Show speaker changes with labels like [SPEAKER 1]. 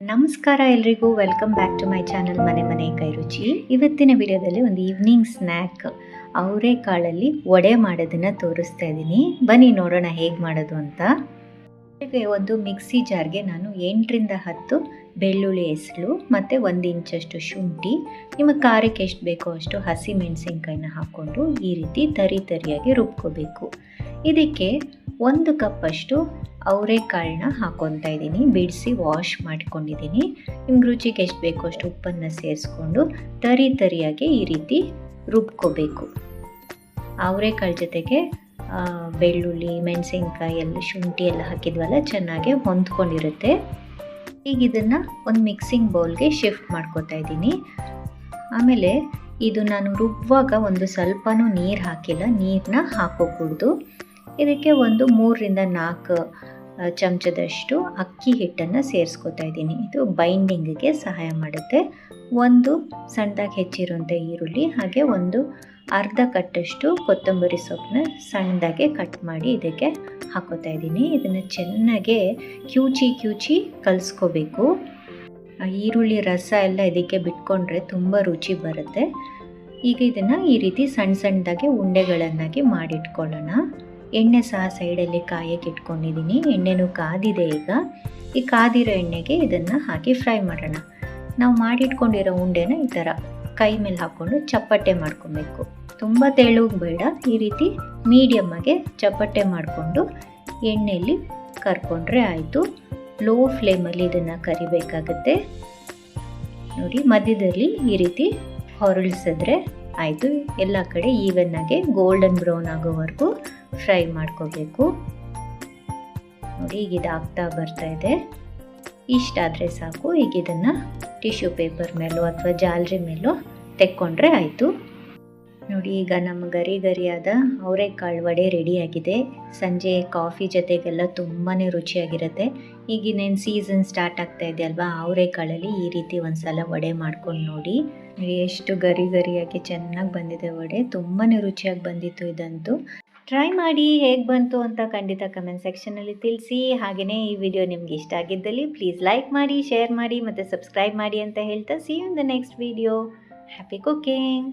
[SPEAKER 1] ನಮಸ್ಕಾರ ಎಲ್ರಿಗೂ welcome back to my channel ಮನೆ ಮನೆ ಕೈ ರುಚಿ. ಇವತ್ತಿನ ವಿಡಿಯೋದಲ್ಲಿ ಒಂದು ಈವ್ನಿಂಗ್ ಸ್ನ್ಯಾಕ್ ಅವರೆಕಾಳಲ್ಲಿ ವಡೆ ಮಾಡೋದನ್ನು ತೋರಿಸ್ತಾ ಇದ್ದೀನಿ. ಬನ್ನಿ ನೋಡೋಣ ಹೇಗೆ ಮಾಡೋದು ಅಂತ. ಒಂದು ಮಿಕ್ಸಿ ಜಾರ್ಗೆ ನಾನು ಎಂಟರಿಂದ ಹತ್ತು ಬೆಳ್ಳುಳ್ಳಿ ಹೆಸರು ಮತ್ತು ಒಂದು ಇಂಚಷ್ಟು ಶುಂಠಿ ನಿಮ್ಮ ಖಾರಕ್ಕೆ ಎಷ್ಟು ಬೇಕೋ ಅಷ್ಟು ಹಸಿ ಮೆಣಸಿನ್ಕಾಯಿನ ಹಾಕ್ಕೊಂಡು ಈ ರೀತಿ ತರಿ ತರಿಯಾಗಿ ರುಬ್ಕೋಬೇಕು. ಇದಕ್ಕೆ ಒಂದು ಕಪ್ಪಷ್ಟು ಅವರೆಕಾಳನ್ನ ಹಾಕ್ಕೊತಾ ಇದ್ದೀನಿ. ಬಿಡಿಸಿ ವಾಶ್ ಮಾಡ್ಕೊಂಡಿದ್ದೀನಿ. ನಿಮ್ಗೆ ರುಚಿಗೆ ಎಷ್ಟು ಬೇಕೋ ಅಷ್ಟು ಉಪ್ಪನ್ನು ಸೇರಿಸ್ಕೊಂಡು ತರಿ ತರಿಯಾಗಿ ಈ ರೀತಿ ರುಬ್ಕೋಬೇಕು. ಅವರೆಕಾಳು ಜೊತೆಗೆ ಬೆಳ್ಳುಳ್ಳಿ, ಮೆಣಸಿನ್ಕಾಯಿ ಎಲ್ಲ, ಶುಂಠಿ ಎಲ್ಲ ಹಾಕಿದ್ವಲ್ಲ, ಚೆನ್ನಾಗಿ ಹೊಂದ್ಕೊಂಡಿರುತ್ತೆ. ಈಗ ಇದನ್ನು ಒಂದು ಮಿಕ್ಸಿಂಗ್ ಬೌಲ್ಗೆ ಶಿಫ್ಟ್ ಮಾಡ್ಕೊತಾ ಇದ್ದೀನಿ. ಆಮೇಲೆ ಇದು ನಾನು ರುಬ್ಬುವಾಗ ಒಂದು ಸ್ವಲ್ಪನೂ ನೀರು ಹಾಕಿಲ್ಲ. ನೀರನ್ನ ಹಾಕೋಕೂಡ್ದು. ಇದಕ್ಕೆ ಒಂದು ಮೂರರಿಂದ ನಾಲ್ಕು ಚಮಚದಷ್ಟು ಅಕ್ಕಿ ಹಿಟ್ಟನ್ನು ಸೇರಿಸ್ಕೊತಾ ಇದ್ದೀನಿ. ಇದು ಬೈಂಡಿಂಗಿಗೆ ಸಹಾಯ ಮಾಡುತ್ತೆ. ಒಂದು ಸಣ್ಣದಾಗಿ ಹೆಚ್ಚಿರುವಂಥ ಈರುಳ್ಳಿ ಹಾಗೆ ಒಂದು ಅರ್ಧ ಕಟ್ಟಷ್ಟು ಕೊತ್ತಂಬರಿ ಸೊಪ್ಪನ್ನ ಸಣ್ಣದಾಗೆ ಕಟ್ ಮಾಡಿ ಇದಕ್ಕೆ ಹಾಕೋತಾ ಇದ್ದೀನಿ. ಇದನ್ನು ಚೆನ್ನಾಗೆ ಕ್ಯೂಚಿ ಕ್ಯೂಚಿ ಕಲಿಸ್ಕೋಬೇಕು. ಈರುಳ್ಳಿ ರಸ ಎಲ್ಲ ಇದಕ್ಕೆ ಬಿಟ್ಕೊಂಡ್ರೆ ತುಂಬ ರುಚಿ ಬರುತ್ತೆ. ಈಗ ಇದನ್ನು ಈ ರೀತಿ ಸಣ್ಣ ಸಣ್ಣದಾಗೆ ಉಂಡೆಗಳನ್ನಾಗಿ ಮಾಡಿಟ್ಕೊಳ್ಳೋಣ. ಎಣ್ಣೆ ಸಹ ಸೈಡಲ್ಲಿ ಕಾಯಕ್ಕೆ ಇಟ್ಕೊಂಡಿದ್ದೀನಿ. ಎಣ್ಣೆನೂ ಕಾದಿದೆ ಈಗ. ಈ ಕಾದಿರೋ ಎಣ್ಣೆಗೆ ಇದನ್ನು ಹಾಕಿ ಫ್ರೈ ಮಾಡೋಣ. ನಾವು ಮಾಡಿಟ್ಕೊಂಡಿರೋ ಉಂಡೆನ ಈ ಥರ ಕೈ ಮೇಲೆ ಹಾಕ್ಕೊಂಡು ಚಪ್ಪಟ್ಟೆ ಮಾಡ್ಕೊಬೇಕು. ತುಂಬ ತೆಳುಗ್ ಬೇಡ ಈ ರೀತಿ ಮೀಡಿಯಮ್ಮಾಗೆ ಚಪ್ಪಟ್ಟೆ ಮಾಡಿಕೊಂಡು ಎಣ್ಣೆಯಲ್ಲಿ ಕರ್ಕೊಂಡ್ರೆ ಆಯಿತು. ಲೋ ಫ್ಲೇಮಲ್ಲಿ ಇದನ್ನು ಕರಿಬೇಕಾಗತ್ತೆ. ನೋಡಿ, ಮಧ್ಯದಲ್ಲಿ ಈ ರೀತಿ ಹೊರಳಿಸಿದ್ರೆ ಆಯಿತು. ಎಲ್ಲ ಕಡೆ ಈವನ್ನಾಗೆ ಗೋಲ್ಡನ್ ಬ್ರೌನ್ ಆಗೋವರೆಗೂ ಫ್ರೈ ಮಾಡ್ಕೋಬೇಕು. ನೋಡಿ, ಈಗ ಇದಾಗ್ತಾ ಬರ್ತಾ ಇದೆ. ಇಷ್ಟಾದರೆ ಸಾಕು. ಈಗ ಇದನ್ನು ಟಿಶ್ಯೂ ಪೇಪರ್ ಮೇಲೋ ಅಥವಾ ಜಾಲರಿ ಮೇಲೋ ತೆಕ್ಕೊಂಡ್ರೆ ಆಯಿತು. ನೋಡಿ, ಈಗ ನಮ್ಮ ಗರಿ ಗರಿಯಾದ ಅವರೆಕಾಳು ವಡೆ ರೆಡಿಯಾಗಿದೆ ಸಂಜೆ ಕಾಫಿ ಜೊತೆಗೆಲ್ಲ ತುಂಬಾ ರುಚಿಯಾಗಿರುತ್ತೆ. ಈಗಿನೇನು ಸೀಸನ್ ಸ್ಟಾರ್ಟ್ ಆಗ್ತಾ ಇದೆ ಅಲ್ವಾ? ಅವರೆಕಾಳಲ್ಲಿ ಈ ರೀತಿ ಒಂದ್ಸಲ ವಡೆ ಮಾಡ್ಕೊಂಡು ನೋಡಿ. ಎಷ್ಟು ಗರಿ ಗರಿಯಾಗಿ ಚೆನ್ನಾಗಿ ಬಂದಿದೆ ವಡೆ. ತುಂಬಾ ರುಚಿಯಾಗಿ ಬಂದಿತ್ತು ಇದಂತೂ. ಟ್ರೈ ಮಾಡಿ ಹೇಗೆ ಬಂತು ಅಂತ ಖಂಡಿತ ಕಮೆಂಟ್ ಸೆಕ್ಷನಲ್ಲಿ ತಿಳಿಸಿ. ಹಾಗೆಯೇ ಈ ವಿಡಿಯೋ ನಿಮ್ಗೆ ಇಷ್ಟ ಆಗಿದ್ದಲ್ಲಿ ಪ್ಲೀಸ್ ಲೈಕ್ ಮಾಡಿ ಶೇರ್ ಮಾಡಿ ಮತ್ತು ಸಬ್ಸ್ಕ್ರೈಬ್ ಮಾಡಿ ಅಂತ ಹೇಳ್ತಾ see in the next video happy cooking